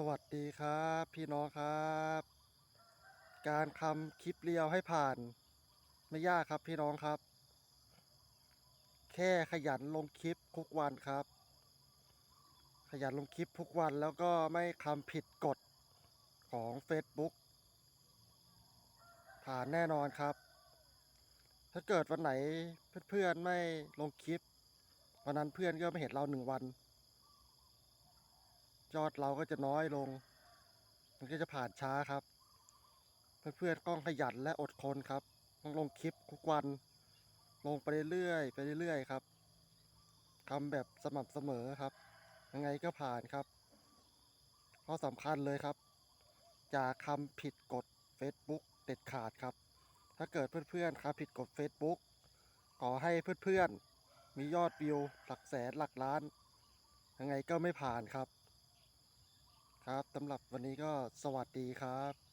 สวัสดีครับพี่น้องครับ การทำคลิปเรียวให้ผ่าน ไม่ยากครับพี่น้องครับ แค่ขยันลงคลิปทุกวันครับ ขยันลงคลิปทุกวันแล้วก็ไม่ทำผิดกฎของ Facebook ผ่านแน่นอนครับ ถ้าเกิดวันไหนเพื่อนๆไม่ลงคลิปวันนั้นเพื่อนก็ไม่เห็นเราหนึ่งวัน ยอดเราก็จะน้อยลง มันก็จะผ่านช้าครับ เพื่อนๆต้องขยันและอดทนครับต้องลงคลิปทุกวัน ลงไปเรื่อยๆไปเรื่อยๆครับทำแบบสม่ำเสมอครับ ยังไงก็ผ่านครับข้อสำคัญเลยครับอย่าทำผิดกฎ Facebook เด็ดขาดครับ ถ้าเกิดเพื่อนๆทำผิดกฎ Facebook ขอให้เพื่อนๆมียอดวิวหลักแสนหลักล้าน ยังไงก็ไม่ผ่านครับ ครับสำหรับวันนี้ก็สวัสดีครับ